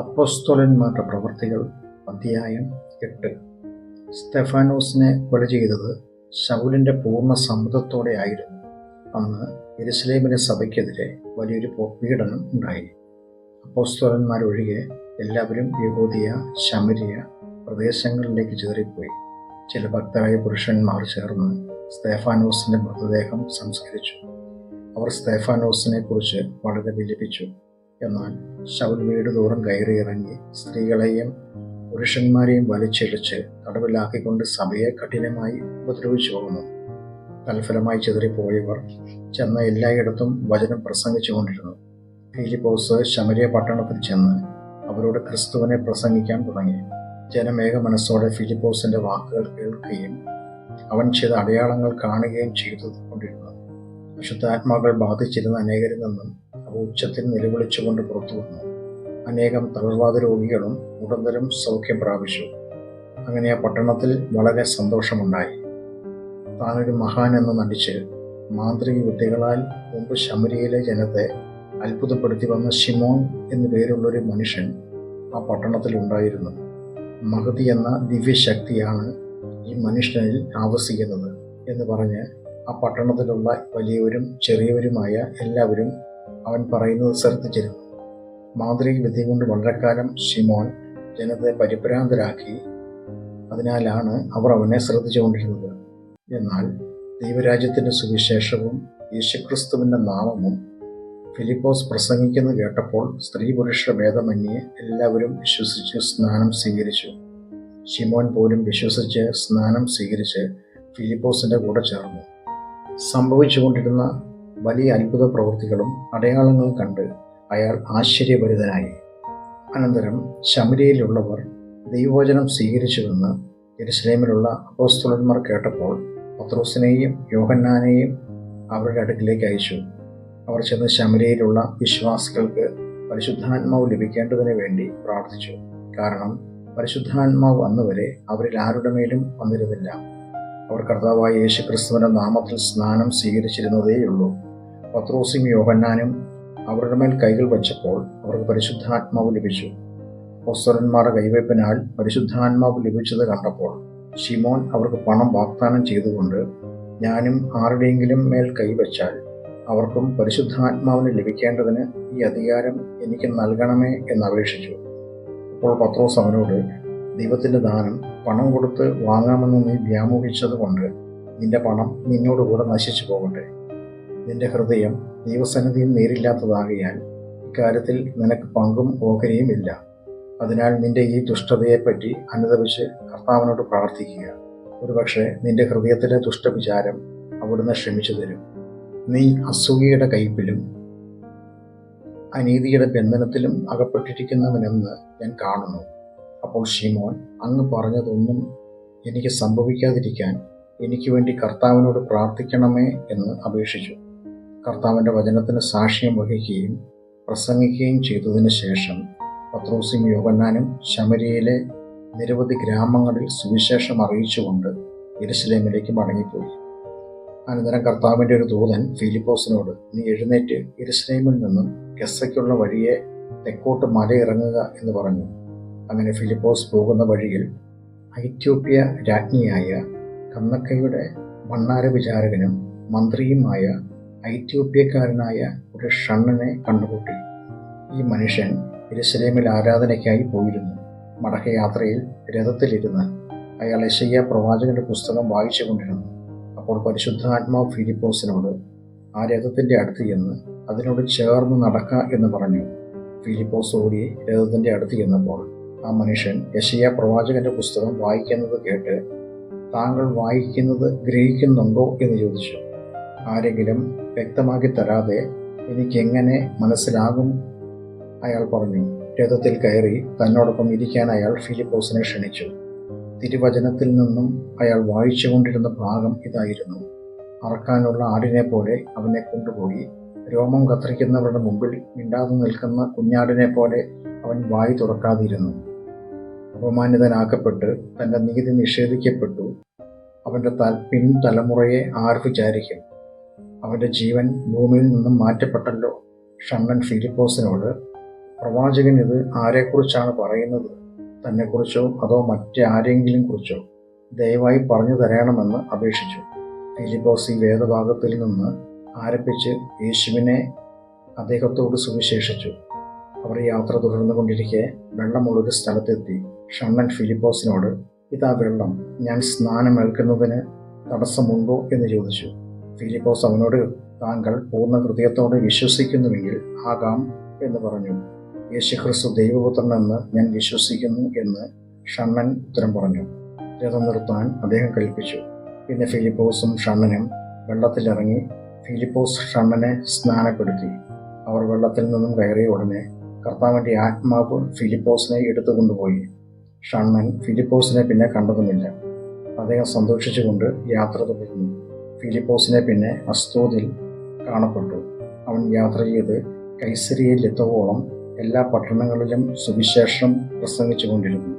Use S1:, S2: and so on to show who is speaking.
S1: അപ്പോസ്തോലന്മാരുടെ പ്രവൃത്തികൾ അധ്യായം എട്ട്. സ്റ്റെഫാനോസിനെ കൊല ചെയ്തത് ശൗലിന്റെ പൂർണ സമ്മതത്തോടെ ആയിരുന്നു. അന്ന് എരുസലേമിലെ സഭയ്ക്കെതിരെ വലിയൊരു പീഡനം ഉണ്ടായി. അപ്പോസ്തോലന്മാരൊഴികെ എല്ലാവരും യഹൂദിയ ശമരിയ പ്രദേശങ്ങളിലേക്ക് ചേറിപ്പോയി. ചില ഭക്തരായ പുരുഷന്മാർ ചേർന്ന് സ്തേഫാനോസിന്റെ മൃതദേഹം സംസ്കരിച്ചു. അവർ സ്തേഫാനോസിനെ കുറിച്ച് വളരെ വിലപിച്ചു. എന്നാൽ ശൗൽ വീട് തോറും കയറിയിറങ്ങി സ്ത്രീകളെയും പുരുഷന്മാരെയും വലിച്ചിഴച്ച് തടവിലാക്കിക്കൊണ്ട് സഭയെ കഠിനമായി ഉപദ്രവിച്ചു പോകുന്നു. തൽഫലമായി ചിതറിപ്പോയവർ ചെന്ന എല്ലായിടത്തും വചനം പ്രസംഗിച്ചുകൊണ്ടിരുന്നു. ഫിലിപ്പോസ് ശമരിയ പട്ടണത്തിൽ ചെന്ന് അവരോട് ക്രിസ്തുവിനെ പ്രസംഗിക്കാൻ തുടങ്ങി. ജനമേക മനസ്സോടെ ഫിലിപ്പോസിന്റെ വാക്കുകൾ കേൾക്കുകയും അവൻ ചെയ്ത അടയാളങ്ങൾ കാണുകയും ചെയ്തു കൊണ്ടിരുന്നു വിശുദ്ധാത്മാക്കൾ ബാധിച്ചിരുന്ന അനേകരിൽ നിന്നും ഉച്ചത്തിൽ നിലവിളിച്ചുകൊണ്ട് പുറത്തു വന്നു. അനേകം തളർവാദ രോഗികളും ഉടന്തരം സൗഖ്യം പ്രാപിച്ചു അങ്ങനെ ആ പട്ടണത്തിൽ വളരെ സന്തോഷമുണ്ടായി. താനൊരു മഹാൻ എന്ന് നടിച്ച് മാന്ത്രിക വിദ്യകളാൽ മുമ്പ് ശമരിയിലെ ജനത്തെ അത്ഭുതപ്പെടുത്തി വന്ന ഷിമോൻ എന്നു പേരുള്ളൊരു മനുഷ്യൻ ആ പട്ടണത്തിൽ ഉണ്ടായിരുന്നു. മഹതി എന്ന ദിവ്യശക്തിയാണ് ഈ മനുഷ്യനിൽ ആവസിക്കുന്നത് എന്ന് പറഞ്ഞ് ആ പട്ടണത്തിലുള്ള വലിയവരും ചെറിയവരുമായ എല്ലാവരും അവൻ പറയുന്നത് ശ്രദ്ധിച്ചിരുന്നു. മാന്ത്രിക വിദ്യ കൊണ്ട് വളരെക്കാലം ഷിമോൻ ജനത്തെ പരിഭ്രാന്തരാക്കി അതിനാലാണ് അവർ അവനെ ശ്രദ്ധിച്ചുകൊണ്ടിരുന്നത് എന്നാൽ ദൈവരാജ്യത്തിന്റെ സുവിശേഷവും യേശുക്രിസ്തുവിന്റെ നാമവും ഫിലിപ്പോസ് പ്രസംഗിക്കുന്നു കേട്ടപ്പോൾ സ്ത്രീ പുരുഷ ഭേദമന്യേ എല്ലാവരും വിശ്വസിച്ച് സ്നാനം സ്വീകരിച്ചു. ഷിമോൻ പോലും വിശ്വസിച്ച് സ്നാനം സ്വീകരിച്ച് ഫിലിപ്പോസിന്റെ കൂടെ ചേർന്നു. സംഭവിച്ചുകൊണ്ടിരുന്ന വലിയ അത്ഭുത പ്രവൃത്തികളും അടയാളങ്ങളും കണ്ട് അയാൾ ആശ്ചര്യഭരിതനായി. അനന്തരം ശമരിയിലുള്ളവർ ദൈവവചനം സ്വീകരിച്ചുവെന്ന് ജെറുസലേമിലുള്ള അപ്പോസ്തുലന്മാർ കേട്ടപ്പോൾ പത്രോസിനെയും യോഹന്നാനെയും അവരുടെ അടുക്കിലേക്ക് അയച്ചു. അവർ ചെന്ന് ശമരിയിലുള്ള വിശ്വാസികൾക്ക് പരിശുദ്ധാത്മാവ് ലഭിക്കേണ്ടതിന് വേണ്ടി പ്രാർത്ഥിച്ചു. കാരണം പരിശുദ്ധാത്മാവ് അന്നുവരെ അവരിൽ ആരുടെ മേലും വന്നിരുന്നില്ല. അവർ കർത്താവായ യേശു ക്രിസ്തുവിന്റെ നാമത്തിൽ സ്നാനം സ്വീകരിച്ചിരുന്നതേയുള്ളൂ. പത്രോസും യോഹന്നാനും അവരുടെ മേൽ കൈകൾ വച്ചപ്പോൾ അവർക്ക് പരിശുദ്ധാത്മാവ് ലഭിച്ചു. ഒസ്വരന്മാരുടെ കൈവയ്പിനാൽ പരിശുദ്ധാത്മാവ് ലഭിച്ചത് കണ്ടപ്പോൾ ഷിമോൻ അവർക്ക് പണം വാഗ്ദാനം ചെയ്തുകൊണ്ട് ഞാനും ആരുടെയെങ്കിലും മേൽ കൈവച്ചാൽ അവർക്കും പരിശുദ്ധാത്മാവിന് ലഭിക്കേണ്ടതിന് ഈ അധികാരം എനിക്ക് നൽകണമേ എന്ന് അപേക്ഷിച്ചു. അപ്പോൾ പത്രോസ് അവനോട് ദൈവത്തിന്റെ ദാനം പണം കൊടുത്ത് വാങ്ങാമെന്ന് നീ വ്യാമോഹിച്ചത് കൊണ്ട് നിന്റെ പണം നിന്നോടുകൂടെ നശിച്ചു പോകട്ടെ. നിന്റെ ഹൃദയം ദൈവസന്നിധിയും നേരില്ലാത്തതാകിയാൽ ഇക്കാര്യത്തിൽ നിനക്ക് പങ്കും ഓഹരിയും ഇല്ല. അതിനാൽ നിന്റെ ഈ ദുഷ്ടതയെപ്പറ്റി അനുദപിച്ച് കർത്താവിനോട് പ്രാർത്ഥിക്കുക. ഒരുപക്ഷെ നിന്റെ ഹൃദയത്തിലെ ദുഷ്ടവിചാരം അവിടുന്ന് ക്ഷമിച്ചു തരും. നീ അസൂയയുടെ കയ്പിലും അനീതിയുടെ ബന്ധനത്തിലും അകപ്പെട്ടിരിക്കുന്നവനെന്ന് ഞാൻ കാണുന്നു. അപ്പോൾ ഷിമോൻ അങ്ങ് പറഞ്ഞതൊന്നും എനിക്ക് സംഭവിക്കാതിരിക്കാൻ എനിക്ക് വേണ്ടി കർത്താവിനോട് പ്രാർത്ഥിക്കണമേ എന്ന് അപേക്ഷിച്ചു. കർത്താവിന്റെ വചനത്തിന് സാക്ഷ്യം വഹിക്കുകയും പ്രസംഗിക്കുകയും ചെയ്തതിന് ശേഷം പത്രോസും യോഗന്നാനും ശമരിയിലെ നിരവധി ഗ്രാമങ്ങളിൽ സുവിശേഷം അറിയിച്ചുകൊണ്ട് യെരുസലേമിലേക്ക് മടങ്ങിപ്പോയി. അനന്തരം കർത്താവിന്റെ ഒരു ദൂതൻ ഫിലിപ്പോസിനോട് നീ എഴുന്നേറ്റ് യെരുസലേമിൽ നിന്നും ഗസയ്ക്കുള്ള വഴിയെ തെക്കോട്ട് മലയിറങ്ങുക എന്ന് പറഞ്ഞു. അങ്ങനെ ഫിലിപ്പോസ് പോകുന്ന വഴിയിൽ ഐത്യോപ്യ രാജ്ഞിയായ കന്നക്കയുടെ ഭണ്ണാര വിചാരകനും മന്ത്രിയുമായ ഐത്യോപ്യക്കാരനായ ഒരു ഷണ്ണനെ കണ്ടുമുട്ടി. ഈ മനുഷ്യൻ ഇരുസലേമിൽ ആരാധനയ്ക്കായി പോയിരുന്നു. മടക്കയാത്രയിൽ രഥത്തിലിരുന്ന് അയാൾ യശയ്യ പ്രവാചകന്റെ പുസ്തകം വായിച്ചു കൊണ്ടിരുന്നു അപ്പോൾ പരിശുദ്ധാത്മാവ് ഫിലിപ്പോസിനോട് ആ രഥത്തിന്റെ അടുത്ത് ചെന്ന് അതിനോട് ചേർന്ന് നടക്ക എന്ന് പറഞ്ഞു. ഫിലിപ്പോസ് ഓടി രഥത്തിന്റെ അടുത്ത് ചെന്നപ്പോൾ ആ മനുഷ്യൻ യശയ്യ പ്രവാചകന്റെ പുസ്തകം വായിക്കുന്നത് കേട്ട് താങ്കൾ വായിക്കുന്നത് ഗ്രഹിക്കുന്നുണ്ടോ? എന്ന് ചോദിച്ചു. ആരെങ്കിലും വ്യക്തമാക്കി തരാതെ എനിക്കെങ്ങനെ മനസ്സിലാകും? അയാൾ പറഞ്ഞു രഥത്തിൽ കയറി തന്നോടൊപ്പം ഇരിക്കാൻ അയാൾ ഫിലിപ്പോസിനെ ക്ഷണിച്ചു. തിരുവചനത്തിൽ നിന്നും അയാൾ വായിച്ചുകൊണ്ടിരുന്ന ഭാഗം ഇതായിരുന്നു. അറക്കാനുള്ള ആടിനെ പോലെ അവനെ കൊണ്ടുപോയി. രോമം കത്തിരിക്കുന്നവരുടെ മുമ്പിൽ മിണ്ടാതെ നിൽക്കുന്ന കുഞ്ഞാടിനെ പോലെ അവൻ വായി തുറക്കാതിരുന്നു. അപമാനിതനാക്കപ്പെട്ട് തന്റെ നീതി നിഷേധിക്കപ്പെട്ടു. അവന്റെ പിൻ തലമുറയെ ആർ വിചാരിക്കും? അവന്റെ ജീവൻ ഭൂമിയിൽ നിന്നും മാറ്റപ്പെട്ടല്ലോ. ഷണ്ണൻ ഫിലിപ്പോസിനോട് പ്രവാചകൻ ഇത് ആരെക്കുറിച്ചാണ് പറയുന്നത്? തന്നെക്കുറിച്ചോ അതോ മറ്റാരെങ്കിലും കുറിച്ചോ ദയവായി പറഞ്ഞു തരണമെന്ന് അപേക്ഷിച്ചു. ഫിലിപ്പോസ് ഈ വേദഭാഗത്തിൽ നിന്ന് ആരംഭിച്ച് യേശുവിനെ അദ്ദേഹത്തോട് സുവിശേഷിച്ചു. അവർ യാത്ര തുടർന്നു കൊണ്ടിരിക്കെ വെള്ളമുള്ളൊരു സ്ഥലത്തെത്തി. ഷണ്ണൻ ഫിലിപ്പോസിനോട് ഇതാ വെള്ളം. ഞാൻ സ്നാനമേൽക്കുന്നതിന് തടസ്സമുണ്ടോ? എന്ന് ചോദിച്ചു. ഫിലിപ്പോസ് അവനോട് താങ്കൾ പൂർണ ഹൃദയത്തോടെ വിശ്വസിക്കുന്നുവെങ്കിൽ ആകാം എന്ന് പറഞ്ഞു. യേശുക്രിസ്തു ദൈവപുത്രനെന്ന് ഞാൻ വിശ്വസിക്കുന്നു എന്ന് ഷണ്ണൻ ഉത്തരം പറഞ്ഞു. രഥം നിർത്താൻ അദ്ദേഹം കൽപ്പിച്ചു. പിന്നെ ഫിലിപ്പോസും ഷണ്ണനും വെള്ളത്തിലിറങ്ങി ഫിലിപ്പോസ് ഷണ്ണനെ സ്നാനപ്പെടുത്തി. അവർ വെള്ളത്തിൽ നിന്നും കയറിയ ഉടനെ കർത്താവിന്റെ ആത്മാവ് ഫിലിപ്പോസിനെ എടുത്തുകൊണ്ടുപോയി. ഷണ്ണൻ ഫിലിപ്പോസിനെ പിന്നെ കണ്ടതുമില്ല. അദ്ദേഹം സന്തോഷിച്ചുകൊണ്ട് യാത്ര തുടർന്നു. ഫിലിപ്പോസിനെ പിന്നെ അസ്തോദിൽ കാണപ്പെട്ടു. അവൻ യാത്ര ചെയ്ത് കൈസരിയിൽ എത്തുവോളം എല്ലാ പട്ടണങ്ങളിലും സുവിശേഷം പ്രസംഗിച്ചു കൊണ്ടിരുന്നു